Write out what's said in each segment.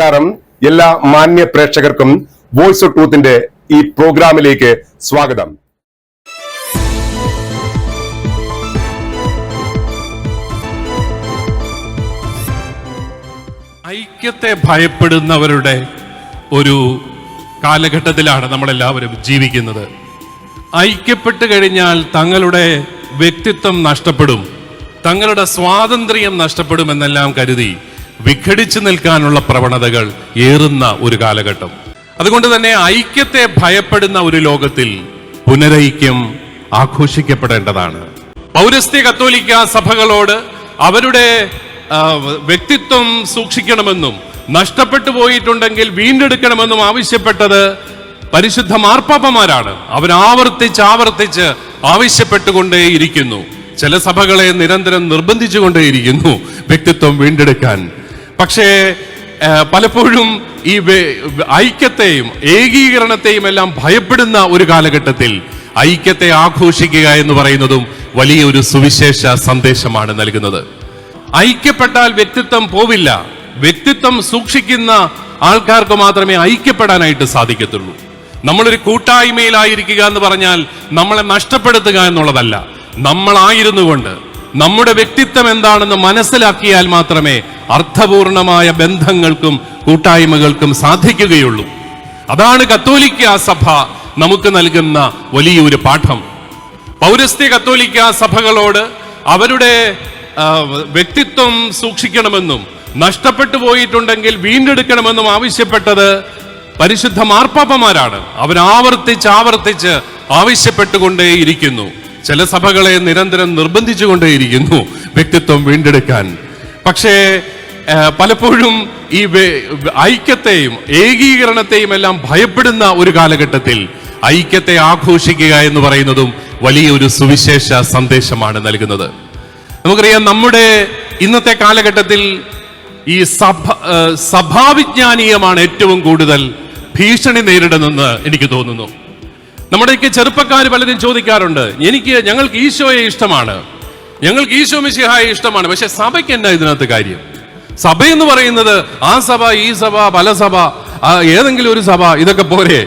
നമസ്കാരം. എല്ലാ മാന്യ പ്രേക്ഷകർക്കും വോയിസ് ഓഫ് ട്രൂത്തിന്റെ ഈ പ്രോഗ്രാമിലേക്ക് സ്വാഗതം. ഐക്യത്തെ ഭയപ്പെടുന്നവരുടെ ഒരു കാലഘട്ടത്തിലാണ് നമ്മളെല്ലാവരും ജീവിക്കുന്നത്. ഐക്യപ്പെട്ട് കഴിഞ്ഞാൽ തങ്ങളുടെ വ്യക്തിത്വം നഷ്ടപ്പെടും തങ്ങളുടെ സ്വാതന്ത്ര്യം നഷ്ടപ്പെടുമെന്നെല്ലാം കരുതി വിഘടിച്ചു നിൽക്കാനുള്ള പ്രവണതകൾ ഏറുന്ന ഒരു കാലഘട്ടം. അതുകൊണ്ട് തന്നെ ഐക്യത്തെ ഭയപ്പെടുന്ന ഒരു ലോകത്തിൽ പുനരൈക്യം ആഘോഷിക്കപ്പെടേണ്ടതാണ്. പൗരസ്ത്യ കത്തോലിക്ക സഭകളോട് അവരുടെ വ്യക്തിത്വം സൂക്ഷിക്കണമെന്നും നഷ്ടപ്പെട്ടു പോയിട്ടുണ്ടെങ്കിൽ വീണ്ടെടുക്കണമെന്നും ആവശ്യപ്പെട്ടത് പരിശുദ്ധ മാർപ്പാപ്പമാരാണ്. അവർ ആവർത്തിച്ച് ആവർത്തിച്ച് ആവശ്യപ്പെട്ടുകൊണ്ടേയിരിക്കുന്നു. ചില സഭകളെ നിരന്തരം നിർബന്ധിച്ചുകൊണ്ടേയിരിക്കുന്നു വ്യക്തിത്വം വീണ്ടെടുക്കാൻ. പക്ഷേ പലപ്പോഴും ഈ ഐക്യത്തെയും ഏകീകരണത്തെയും എല്ലാം ഭയപ്പെടുന്ന ഒരു കാലഘട്ടത്തിൽ ഐക്യത്തെ ആഘോഷിക്കുക എന്ന് പറയുന്നതും വലിയൊരു സുവിശേഷ സന്ദേശമാണ് നൽകുന്നത്. ഐക്യപ്പെട്ടാൽ വ്യക്തിത്വം പോവില്ല. വ്യക്തിത്വം സൂക്ഷിക്കുന്ന ആൾക്കാർക്ക് മാത്രമേ ഐക്യപ്പെടാനായിട്ട് സാധിക്കത്തുള്ളൂ. നമ്മളൊരു കൂട്ടായ്മയിലായിരിക്കുക എന്ന് പറഞ്ഞാൽ നമ്മളെ നഷ്ടപ്പെടുത്തുക എന്നുള്ളതല്ല. നമ്മളായിരുന്നു കൊണ്ട് നമ്മുടെ വ്യക്തിത്വം എന്താണെന്ന് മനസ്സിലാക്കിയാൽ മാത്രമേ അർത്ഥപൂർണമായ ബന്ധങ്ങൾക്കും കൂട്ടായ്മകൾക്കും സാധിക്കുകയുള്ളൂ. അതാണ് കത്തോലിക്ക സഭ നമുക്ക് നൽകുന്ന വലിയൊരു പാഠം. പൗരസ്ത്യ കത്തോലിക്ക സഭകളോട് അവരുടെ വ്യക്തിത്വം സൂക്ഷിക്കണമെന്നും നഷ്ടപ്പെട്ടു പോയിട്ടുണ്ടെങ്കിൽ വീണ്ടെടുക്കണമെന്നും ആവശ്യപ്പെട്ടത് പരിശുദ്ധ മാർപ്പാപ്പമാരാണ്. അവരാവർത്തിച്ച് ആവർത്തിച്ച് ആവശ്യപ്പെട്ടുകൊണ്ടേയിരിക്കുന്നു. ചില സഭകളെ നിരന്തരം നിർബന്ധിച്ചുകൊണ്ടേയിരിക്കുന്നു വ്യക്തിത്വം വീണ്ടെടുക്കാൻ. പക്ഷേ പലപ്പോഴും ഈ ഐക്യത്തെയും ഏകീകരണത്തെയും എല്ലാം ഭയപ്പെടുന്ന ഒരു കാലഘട്ടത്തിൽ ഐക്യത്തെ ആഘോഷിക്കുക എന്ന് പറയുന്നതും വലിയൊരു സുവിശേഷ സന്ദേശമാണ് നൽകുന്നത്. നമുക്കറിയാം നമ്മുടെ ഇന്നത്തെ കാലഘട്ടത്തിൽ ഈ സഭ സഭാവിജ്ഞാനീയമാണ് ഏറ്റവും കൂടുതൽ ഭീഷണി നേരിടുന്നെന്ന് എനിക്ക് തോന്നുന്നു. നമ്മുടെയൊക്കെ ചെറുപ്പക്കാർ പലരും ചോദിക്കാറുണ്ട് എനിക്ക് ഞങ്ങൾക്ക് ഈശോയെ ഇഷ്ടമാണ്. ഞങ്ങൾക്ക് ഈശോ മിശിഹായെ ഇഷ്ടമാണ്. പക്ഷെ സഭയ്ക്ക് എന്നാ ഇതിനകത്ത് കാര്യം? സഭ എന്ന് പറയുന്നത് ആ സഭ ഈ സഭ പല സഭ ഏതെങ്കിലും ഒരു സഭ ഇതൊക്കെ പോരെ.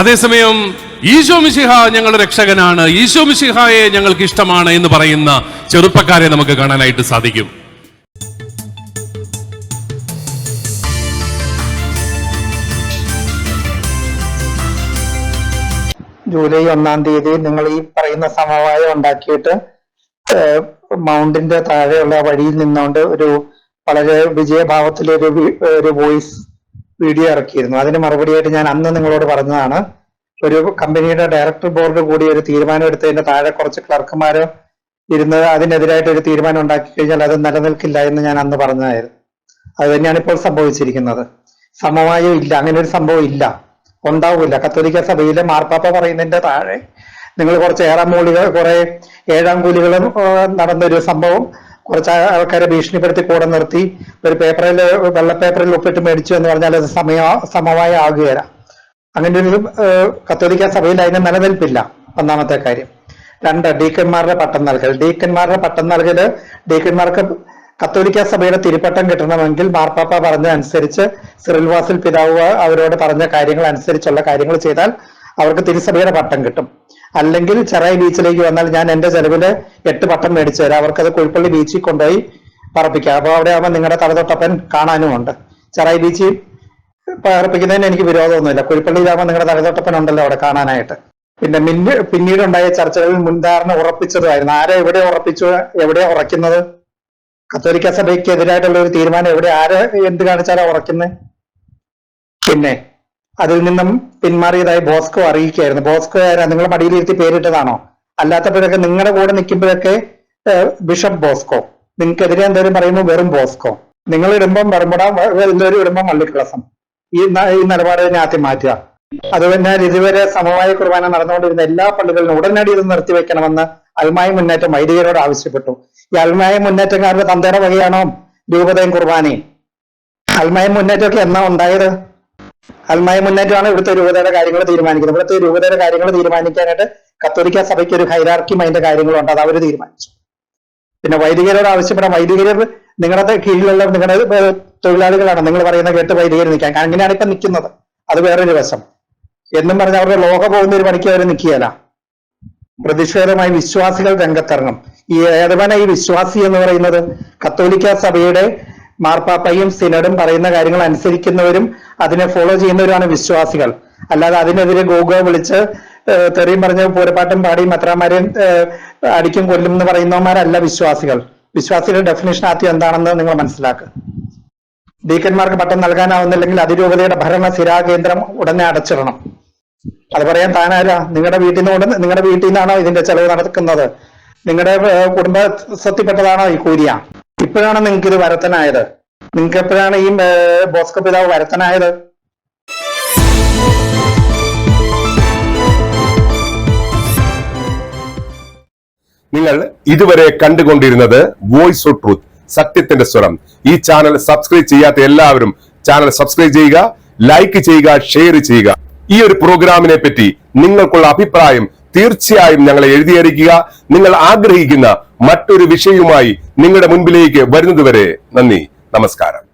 അതേസമയം ഈശോ മിശിഹ ഞങ്ങളുടെ രക്ഷകനാണ്. ഈശോ മിശിഹായെ ഞങ്ങൾക്ക് ഇഷ്ടമാണ് എന്ന് പറയുന്ന ചെറുപ്പക്കാരെ നമുക്ക് കാണാനായിട്ട് സാധിക്കും. ജൂലൈ ഒന്നാം തീയതി നിങ്ങൾ ഈ പറയുന്ന സമവായം ഉണ്ടാക്കിയിട്ട് മൗണ്ടിന്റെ താഴെയുള്ള വഴിയിൽ നിന്നുകൊണ്ട് ഒരു വളരെ വിജയഭാവത്തിൽ ഒരു വോയിസ് വീഡിയോ ഇറക്കിയിരുന്നു. അതിന് മറുപടിയായിട്ട് ഞാൻ അന്ന് നിങ്ങളോട് പറഞ്ഞതാണ് ഒരു കമ്പനിയുടെ ഡയറക്ടർ ബോർഡ് കൂടി ഒരു തീരുമാനം എടുത്തതിന്റെ താഴെ കുറച്ച് ക്ലർക്കുമാര് ഇരുന്ന് അതിനെതിരായിട്ട് ഒരു തീരുമാനം ഉണ്ടാക്കി കഴിഞ്ഞാൽ അത് നിലനിൽക്കില്ല എന്ന് ഞാൻ അന്ന് പറഞ്ഞതായിരുന്നു. അത് തന്നെയാണ് ഇപ്പോൾ സംഭവിച്ചിരിക്കുന്നത്. സമവായം ഇല്ല അങ്ങനെ ഒരു സംഭവം ഇല്ല. ഉണ്ടാവില്ല കത്തോലിക്ക സഭയിലെ മാർപ്പാപ്പ പറയുന്നതിന്റെ താഴെ നിങ്ങൾ കുറച്ച് ഏഴാം മൂലികൾ കുറെ ഏഴാം കൂലികളും നടന്നൊരു സംഭവം കുറച്ച് ആൾക്കാരെ ഭീഷണിപ്പെടുത്തി കൂടെ നിർത്തി. ഒരു പേപ്പറിൽ വെള്ള പേപ്പറിൽ ഒപ്പിട്ട് മേടിച്ചു എന്ന് പറഞ്ഞാൽ അത് സമയ സമവായ ആകുകയില്ല അങ്ങനെ ഒരു കത്തോലിക്ക സഭയിൽ അതിന് നിലനിൽപ്പില്ല ഒന്നാമത്തെ കാര്യം. രണ്ട് ഡീക്കന്മാരുടെ പട്ടം നൽകൽ. ഡീക്കന്മാരുടെ പട്ടം നൽകൽ ഡീക്കന്മാർക്ക് കത്തോലിക്ക സഭയുടെ തിരുപ്പട്ടം കിട്ടണമെങ്കിൽ മാർപ്പാപ്പ പറഞ്ഞ അനുസരിച്ച് സിറിൽവാസിൽ പിതാവ് അവരോട് പറഞ്ഞ കാര്യങ്ങൾ അനുസരിച്ചുള്ള കാര്യങ്ങൾ ചെയ്താൽ അവർക്ക് തിരുസഭയുടെ പട്ടം കിട്ടും. അല്ലെങ്കിൽ ചെറായി ബീച്ചിലേക്ക് വന്നാൽ ഞാൻ എന്റെ ചെലവിൽ എട്ട് പട്ടം മേടിച്ചു തരാം. അവർക്കത് കുഴിപ്പള്ളി ബീച്ചിൽ കൊണ്ടുപോയി പറപ്പിക്കാം. അപ്പൊ അവിടെ ആവുമ്പോൾ നിങ്ങളുടെ തലതൊട്ടപ്പൻ കാണാനുമുണ്ട്. ചെറായി ബീച്ചിൽ പറപ്പിക്കുന്നതിന് എനിക്ക് വിരോധമൊന്നുമില്ല. കുഴിപ്പള്ളിയിലാകുമ്പോൾ നിങ്ങളുടെ തലതൊട്ടപ്പൻ ഉണ്ടല്ലോ അവിടെ കാണാനായിട്ട്. പിന്നെ മിന്നു പിന്നീടുണ്ടായ ചർച്ചകളിൽ മുൻധാരണ ഉറപ്പിച്ചതുമായിരുന്നു. ആരെ എവിടെ ഉറപ്പിച്ചു? എവിടെ ഉറക്കുന്നത് കത്തോലിക്ക സഭയ്ക്ക് എതിരായിട്ടുള്ള ഒരു തീരുമാനം എവിടെ? ആരെ എന്ത് കാണിച്ചാലാ ഉറക്കുന്നത് പിന്നെ അതിൽ നിന്നും പിന്മാറിയതായി ബോസ്കോ അറിയിക്കുകയായിരുന്നു. ബോസ്കോ നിങ്ങൾ മടിയിലിരുത്തി പേരിട്ടതാണോ? അല്ലാത്തപ്പോഴൊക്കെ നിങ്ങളുടെ കൂടെ നിൽക്കുമ്പോഴൊക്കെ ബിഷപ്പ് ബോസ്കോ. നിങ്ങൾക്കെതിരെ എന്തെങ്കിലും പറയുമ്പോൾ വെറും ബോസ്കോ. നിങ്ങൾ ഇടുമ്പം വെറുമ്പട എന്തെങ്കിലും ഇടുമ്പം മള്ളിക്കളസം. ഈ ഈ നിലപാട് തന്നെ ആദ്യം മാറ്റുക. അതുതന്നെ ഇതുവരെ സമവായ കുർബാന നടന്നുകൊണ്ടിരുന്ന എല്ലാ പള്ളികളിലും ഉടനടി ഇത് നിർത്തിവെക്കണമെന്ന് അൽമായ മുന്നേറ്റം വൈദികരോട് ആവശ്യപ്പെട്ടു. ഈ അൽമായ മുന്നേറ്റക്കാരുടെ തന്തേടെ വകയാണോ രൂപതയും കുർബാനയും? അൽമായ മുന്നേറ്റമൊക്കെ എന്നാ ഉണ്ടായത്? അൽമായ മുന്നേറ്റമാണ് ഇവിടുത്തെ രൂപതയുടെ കാര്യങ്ങൾ തീരുമാനിക്കുന്നത്. ഇവിടുത്തെ രൂപതയുടെ കാര്യങ്ങൾ തീരുമാനിക്കാനായിട്ട് കത്തോലിക്ക സഭയ്ക്ക് ഒരു ഹൈറാർക്കി അതിന്റെ കാര്യങ്ങളുണ്ട്. അത് അവർ തീരുമാനിച്ചു. പിന്നെ വൈദികരോട് ആവശ്യപ്പെടാം വൈദികർ നിങ്ങളുടെ കീഴിലുള്ള നിങ്ങളുടെ തൊഴിലാളികളാണ്. നിങ്ങൾ പറയുന്ന കേട്ട് വൈദികർ നിൽക്കാൻ. അങ്ങനെയാണ് ഇപ്പൊ നിൽക്കുന്നത്. അത് വേറൊരു വശം എന്നും പറഞ്ഞ അവരുടെ ലോക പോകുന്ന ഒരു പണിക്ക് അവർ നിൽക്കുകയല്ല. പ്രതിഷേധമായി വിശ്വാസികൾ രംഗത്തിറങ്ങും. ഈ ഏതവന ഈ വിശ്വാസി എന്ന് പറയുന്നത്? കത്തോലിക്ക സഭയുടെ മാർപ്പാപ്പയും സിനഡും പറയുന്ന കാര്യങ്ങൾ അനുസരിക്കുന്നവരും അതിനെ ഫോളോ ചെയ്യുന്നവരുമാണ് വിശ്വാസികൾ. അല്ലാതെ അതിനെതിരെ ഗോഗോ വിളിച്ച് തെറിയും പറഞ്ഞ പൂരപ്പാട്ടും പാടി മത്രാമാരെയും അടിക്കും കൊല്ലും എന്ന് പറയുന്നവന്മാരല്ല വിശ്വാസികൾ. വിശ്വാസികളുടെ ഡെഫിനേഷൻ ആദ്യം എന്താണെന്ന് നിങ്ങൾ മനസ്സിലാക്കുക ഡീക്കന്മാർക്ക് പട്ടം നൽകാനാവുന്നില്ലെങ്കിൽ അതിരൂപതയുടെ ഭരണ സ്ഥിരാകേന്ദ്രം ഉടനെ അടച്ചിടണം. അത് പറയാൻ താനാരാ? നിങ്ങളുടെ വീട്ടിൽ നിന്ന് നിങ്ങളുടെ വീട്ടിൽ നിന്നാണോ ഇതിന്റെ ചെലവ് നടക്കുന്നത്? നിങ്ങളുടെ കുടുംബ സ്വത്തിൽപ്പെട്ടതാണോ ഈ കൂലിയ ഇപ്പോഴാണ് നിങ്ങൾക്ക് ഇത് വരത്തനായത്. നിങ്ങൾക്ക് എപ്പോഴാണ് ഈ ബോസ്കോ പിതാവ് വരത്തനായത്? നിങ്ങൾ ഇതുവരെ കണ്ടുകൊണ്ടിരുന്നത് വോയിസ് ഓഫ് ട്രൂത്ത് സത്യത്തിന്റെ സ്വരം. ഈ ചാനൽ സബ്സ്ക്രൈബ് ചെയ്യാത്ത എല്ലാവരും ചാനൽ സബ്സ്ക്രൈബ് ചെയ്യുക ലൈക്ക് ചെയ്യുക ഷെയർ ചെയ്യുക. ഈ ഒരു പ്രോഗ്രാമിനെ പറ്റി നിങ്ങൾക്കുള്ള അഭിപ്രായം തീർച്ചയായും ഞങ്ങളെ എഴുതിയിരിക്കുക നിങ്ങൾ ആഗ്രഹിക്കുന്ന മറ്റൊരു വിഷയവുമായി നിങ്ങളുടെ മുൻപിലേക്ക് വരുന്നതുവരെ നന്ദി. നമസ്കാരം.